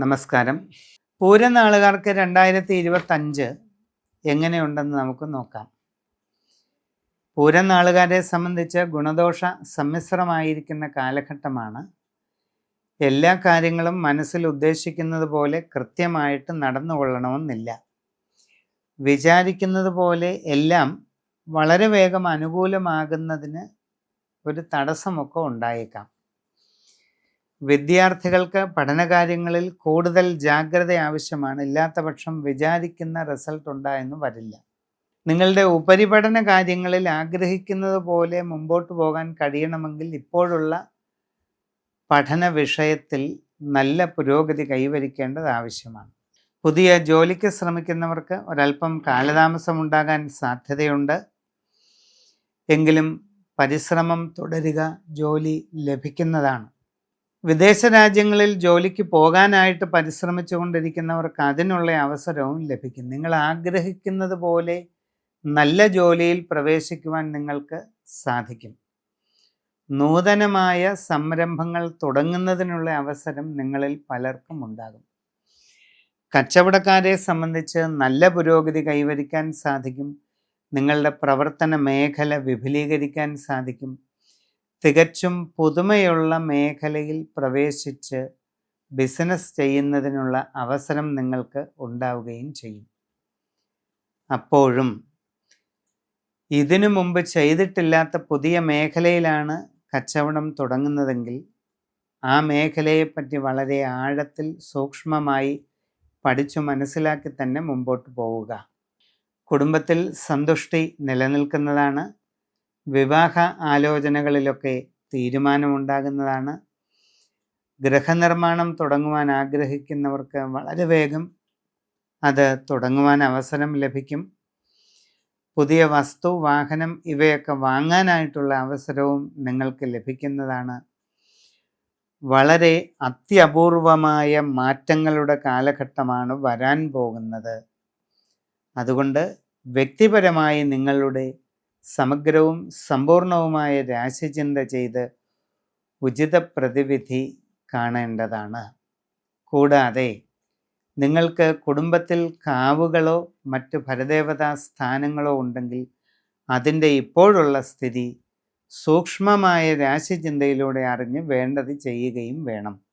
നമസ്കാരം. പൂരനാളുകാർക്ക് രണ്ടായിരത്തി ഇരുപത്തഞ്ച് എങ്ങനെയുണ്ടെന്ന് നമുക്ക് നോക്കാം. പൂരനാളുകാരെ സംബന്ധിച്ച് ഗുണദോഷ സമ്മിശ്രമായിരിക്കുന്ന കാലഘട്ടമാണ്. എല്ലാ കാര്യങ്ങളും മനസ്സിൽ ഉദ്ദേശിക്കുന്നത് പോലെ കൃത്യമായിട്ട് നടന്നുകൊള്ളണമെന്നില്ല വിചാരിക്കുന്നത് പോലെ എല്ലാം വളരെ വേഗം അനുകൂലമാകുന്നതിന് ഒരു തടസ്സമൊക്കെ ഉണ്ടായേക്കാം. വിദ്യാർത്ഥികൾക്ക് പഠനകാര്യങ്ങളിൽ കൂടുതൽ ജാഗ്രത ആവശ്യമാണ്. ഇല്ലാത്തപക്ഷം വിചാരിക്കുന്ന റിസൾട്ട് ഉണ്ടായെന്ന് വരില്ല. നിങ്ങളുടെ ഉപരിപഠന കാര്യങ്ങളിൽ ആഗ്രഹിക്കുന്നത് പോലെ മുമ്പോട്ട് പോകാൻ കഴിയണമെങ്കിൽ ഇപ്പോഴുള്ള പഠന വിഷയത്തിൽ നല്ല പുരോഗതി കൈവരിക്കേണ്ടത് ആവശ്യമാണ്. പുതിയ ജോലിക്ക് ശ്രമിക്കുന്നവർക്ക് ഒരല്പം കാലതാമസം ഉണ്ടാകാൻ സാധ്യതയുണ്ട്. എങ്കിലും പരിശ്രമം തുടരുക ജോലി ലഭിക്കുന്നതാണ്. വിദേശ രാജ്യങ്ങളിൽ ജോലിക്ക് പോകാനായിട്ട് പരിശ്രമിച്ചു കൊണ്ടിരിക്കുന്നവർക്ക് അതിനുള്ള അവസരവും ലഭിക്കും. നിങ്ങൾ ആഗ്രഹിക്കുന്നത് പോലെ നല്ല ജോലിയിൽ പ്രവേശിക്കുവാൻ നിങ്ങൾക്ക് സാധിക്കും. നൂതനമായ സംരംഭങ്ങൾ തുടങ്ങുന്നതിനുള്ള അവസരം നിങ്ങളിൽ പലർക്കും ഉണ്ടാകും. കച്ചവടക്കാരെ സംബന്ധിച്ച് നല്ല പുരോഗതി കൈവരിക്കാൻ സാധിക്കും. നിങ്ങളുടെ പ്രവർത്തന മേഖല വിപുലീകരിക്കാൻ സാധിക്കും. തികച്ചും പുതുമയുള്ള മേഖലയിൽ പ്രവേശിച്ച് ബിസിനസ് ചെയ്യുന്നതിനുള്ള അവസരം നിങ്ങൾക്ക് ഉണ്ടാവുകയും ചെയ്യും. അപ്പോഴും ഇതിനു മുമ്പ് ചെയ്തിട്ടില്ലാത്ത പുതിയ മേഖലയിലാണ് കച്ചവടം തുടങ്ങുന്നതെങ്കിൽ ആ മേഖലയെപ്പറ്റി വളരെ ആഴത്തിൽ സൂക്ഷ്മമായി പഠിച്ചു മനസ്സിലാക്കി തന്നെ മുമ്പോട്ട് പോവുക. കുടുംബത്തിൽ സന്തുഷ്ടി നിലനിൽക്കുന്നതാണ് വിവാഹ ആലോചനകളിലൊക്കെ തീരുമാനമുണ്ടാകുന്നതാണ്. ഗൃഹനിർമ്മാണം തുടങ്ങുവാൻ ആഗ്രഹിക്കുന്നവർക്ക് വളരെ വേഗം അത് തുടങ്ങുവാൻ അവസരം ലഭിക്കും. പുതിയ വസ്തു വാഹനം ഇവയൊക്കെ വാങ്ങാനായിട്ടുള്ള അവസരവും നിങ്ങൾക്ക് ലഭിക്കുന്നതാണ്. വളരെ അത്യപൂർവമായ മാറ്റങ്ങളുടെ കാലഘട്ടമാണ് വരാൻ പോകുന്നത്. അതുകൊണ്ട് വ്യക്തിപരമായി നിങ്ങളുടെ സമഗ്രവും സമ്പൂർണവുമായ രാശിചിന്ത ചെയ്ത് ഉചിത പ്രതിവിധി കാണേണ്ടതാണ്. കൂടാതെ നിങ്ങൾക്ക് കുടുംബത്തിൽ കാവുകളോ മറ്റ് ഭരദേവതാ സ്ഥാനങ്ങളോ ഉണ്ടെങ്കിൽ അതിന്റെ ഇപ്പോഴുള്ള സ്ഥിതി സൂക്ഷ്മമായ രാശിചിന്തയിലൂടെ അറിഞ്ഞ് വേണ്ടത് ചെയ്യുകയും വേണം.